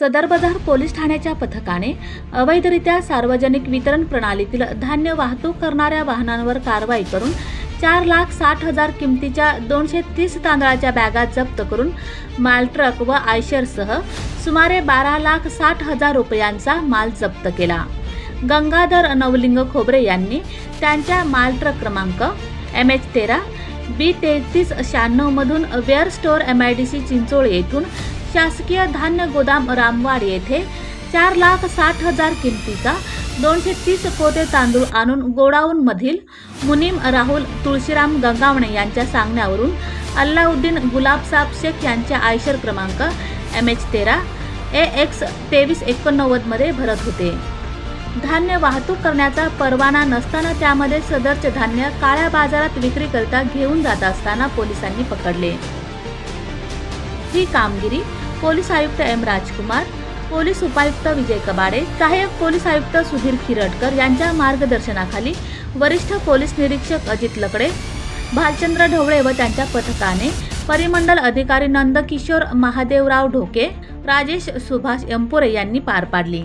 सदर बाजार पोलीस ठाण्याच्या पथकाने अवैधरित्या सार्वजनिक वितरण प्रणालीतील धान्य वाहतूक करणाऱ्या वाहनांवर कारवाई करून चार लाख साठ हजार किमतीच्या दोनशे तीस तांदळाच्या बॅगा जप्त करून मालट्रक व आयशरसह सुमारे बारा लाख साठ हजार रुपयांचा माल जप्त केला. गंगाधर नवलिंग खोबरे यांनी त्यांच्या मालट्रक क्रमांक एम एच तेरा बी तेहतीस शहाण्णवमधून ware store M I D C Chincholi येथून शासकीय धान्य गोदाम रामवाड येथे चार लाख साठ हजार किमतीचा दोनशे तीस पोते तांदूळ आणून गोडाऊनमधील मुनीम राहुल तुळशीराम गंगावणे यांच्या सांगण्यावरून अल्लाउद्दीन गुलाबसाब शेख यांच्या आयशर क्रमांक एम एच तेरा ए एक्स तेवीस एकोणनव्वदमध्ये भरत होते. धान्य वाहतूक करण्याचा परवाना नसताना त्यामध्ये सदरचे धान्य काळ्या बाजारात विक्रीकरिता घेऊन जात असताना पोलिसांनी पकडले. ही कामगिरी पोलीस आयुक्त एम राजकुमार पोलीस उपायुक्त विजय कबाडे सहाय्यक पोलीस आयुक्त सुधीर खिरटकर यांच्या मार्गदर्शनाखाली वरिष्ठ पोलीस निरीक्षक अजित लकडे भालचंद्र ढवळे व त्यांच्या पथकाने परिमंडल अधिकारी नंदकिशोर महादेवराव ढोके राजेश सुभाष यंपुरे यांनी पार पाडली.